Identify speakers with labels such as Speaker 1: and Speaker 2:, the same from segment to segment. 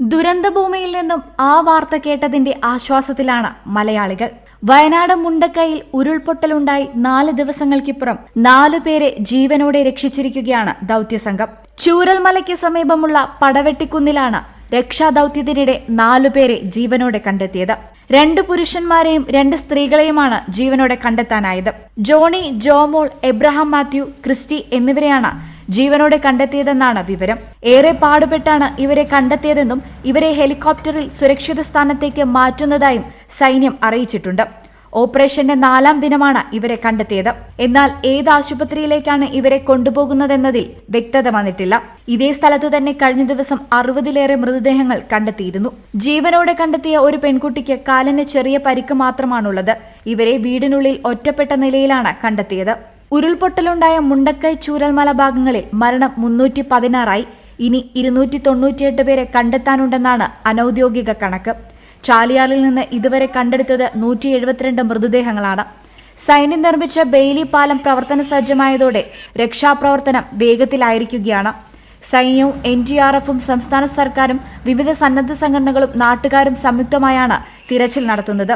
Speaker 1: ദുരന്തഭൂമിയിൽ നിന്നും ആ വാർത്ത കേട്ടതിന്റെ ആശ്വാസത്തിലാണ് മലയാളികൾ. വയനാട് മുണ്ടക്കയിൽ ഉരുൾപൊട്ടലുണ്ടായി നാല് ദിവസങ്ങൾക്കിപ്പുറം നാലുപേരെ ജീവനോടെ രക്ഷിച്ചിരിക്കുകയാണ് ദൗത്യസംഘം. ചൂരൽമലയ്ക്ക് സമീപമുള്ള പടവെട്ടിക്കുന്നിലാണ് രക്ഷാദൌത്യത്തിനിടെ നാലുപേരെ ജീവനോടെ കണ്ടെത്തിയത്. രണ്ട് പുരുഷന്മാരെയും രണ്ട് സ്ത്രീകളെയുമാണ് ജീവനോടെ കണ്ടെത്താനായത്. Johnny Jomol Abraham Mathew Christy എന്നിവരെയാണ് ജീവനോടെ കണ്ടെത്തിയതെന്നാണ് വിവരം. ഏറെ പാടുപെട്ടാണ് ഇവരെ കണ്ടെത്തിയതെന്നും ഇവരെ ഹെലികോപ്റ്ററിൽ സുരക്ഷിത സ്ഥാനത്തേക്ക് മാറ്റുന്നതായും സൈന്യം അറിയിച്ചിട്ടുണ്ട്. ഓപ്പറേഷന്റെ നാലാം ദിനമാണ് ഇവരെ കണ്ടെത്തിയത്. എന്നാൽ ഏത് ആശുപത്രിയിലേക്കാണ് ഇവരെ കൊണ്ടുപോകുന്നതെന്നതിൽ വ്യക്തത വന്നിട്ടില്ല. ഇതേ സ്ഥലത്ത് തന്നെ കഴിഞ്ഞ ദിവസം അറുപതിലേറെ മൃതദേഹങ്ങൾ കണ്ടെത്തിയിരുന്നു. ജീവനോടെ കണ്ടെത്തിയ ഒരു പെൺകുട്ടിക്ക് കാലിന് ചെറിയ പരിക്ക് മാത്രമാണുള്ളത്. ഇവരെ വീടിനുള്ളിൽ ഒറ്റപ്പെട്ട നിലയിലാണ് കണ്ടെത്തിയത്. ഉരുൾപൊട്ടലുണ്ടായ മുണ്ടക്കൈ ചൂരൽമല ഭാഗങ്ങളിൽ മരണം മുന്നൂറ്റി പതിനാറായി. ഇനി ഇരുന്നൂറ്റി തൊണ്ണൂറ്റിയെട്ട് പേരെ കണ്ടെത്താനുണ്ടെന്നാണ് അനൌദ്യോഗിക കണക്ക്. ചാലിയാറിൽ നിന്ന് ഇതുവരെ കണ്ടെടുത്തത് നൂറ്റി എഴുപത്തിരണ്ട് മൃതദേഹങ്ങളാണ്. സൈന്യം നിർമ്മിച്ച ബെയിലി പാലം പ്രവർത്തന സജ്ജമായതോടെ രക്ഷാപ്രവർത്തനം വേഗത്തിലായിരിക്കുകയാണ്. സൈന്യവും എൻ ഡി ആർ എഫും സംസ്ഥാന സർക്കാരും വിവിധ സന്നദ്ധ സംഘടനകളും നാട്ടുകാരും സംയുക്തമായാണ് തിരച്ചിൽ നടത്തുന്നത്.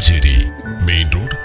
Speaker 2: Valanchery main road